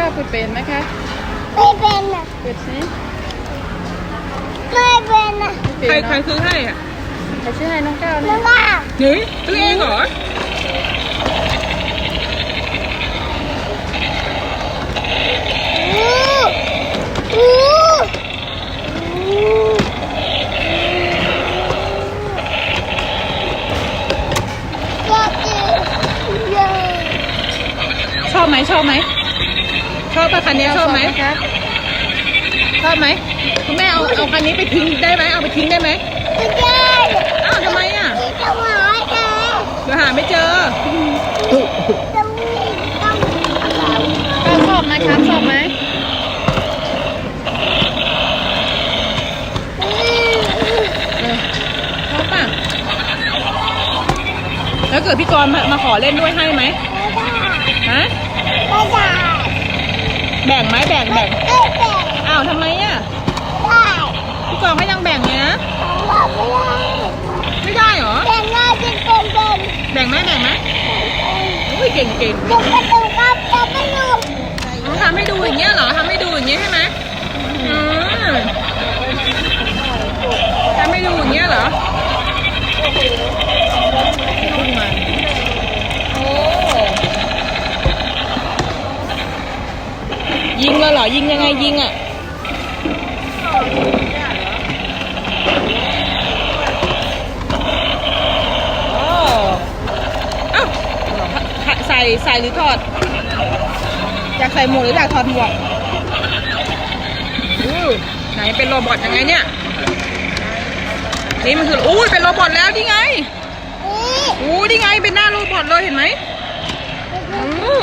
ก้าวเปิดเป็นไหมคะไม่เป็นอะเปิดสิไม่เป็นอะไม่ใครเป็นใครเนาะซื้อให้อะใครซื้อให้น้องก้าวน้เนี่อยงก้าวเฮ้ยซื้อเองเหรออู้อู้อู้อยากกินอยากชอบไหมชอบไหม ชอบปะคันนี้ชอบไหมครับชอบไหมคุณแม่เอาเอาคันนี้ไปทิ้งได้ไหมเอาไปทิ้งได้ไหมไม่ได้อ้าวทำไมอะที่จะหาแกเดี๋ยวหาไม่เจอต้องต้องก้าวชอบไหมครับชอบไหมชอบป่ะแล้วเกิดพี่กรณ์มามาขอเล่นด้วยให้ไหมฮะไม่ได้ แบ่งไหมแบ่งแบ่งไม่เป็นอ้าวทำไมอะได้พี่กรณ์ก็ยังแบ่งเลยนะบอกไม่ได้ไม่ได้เหรอแต่ง่ายเป็นเป็นเป็นแบ่งไหมแบ่งไหมอุ้ยเก่งเก่งเด็กประตูครับจะไม่รู้ อ๋อทำให้ดูอย่างเงี้ยเหรอทำให้ดูอย่างเงี้ยใช่ไหมอืมทำให้ดูอย่างเงี้ยเหรอขึ้นมาโอ้ ยิงเลยเหรอ ยิงยังไงยิงอะโอ้เอ้าใส่ใส่หรือถอด อยากใส่หมวกหรืออยากถอดหมวกอู้ไหนเป็นโรบอทยังไงเนี่ย นี่มันคืออู้ยเป็นโรบอทแล้วนี่ไงนี่อู้นี่ไงเป็นหน้าโรบอทเลยเห็นไหมอู้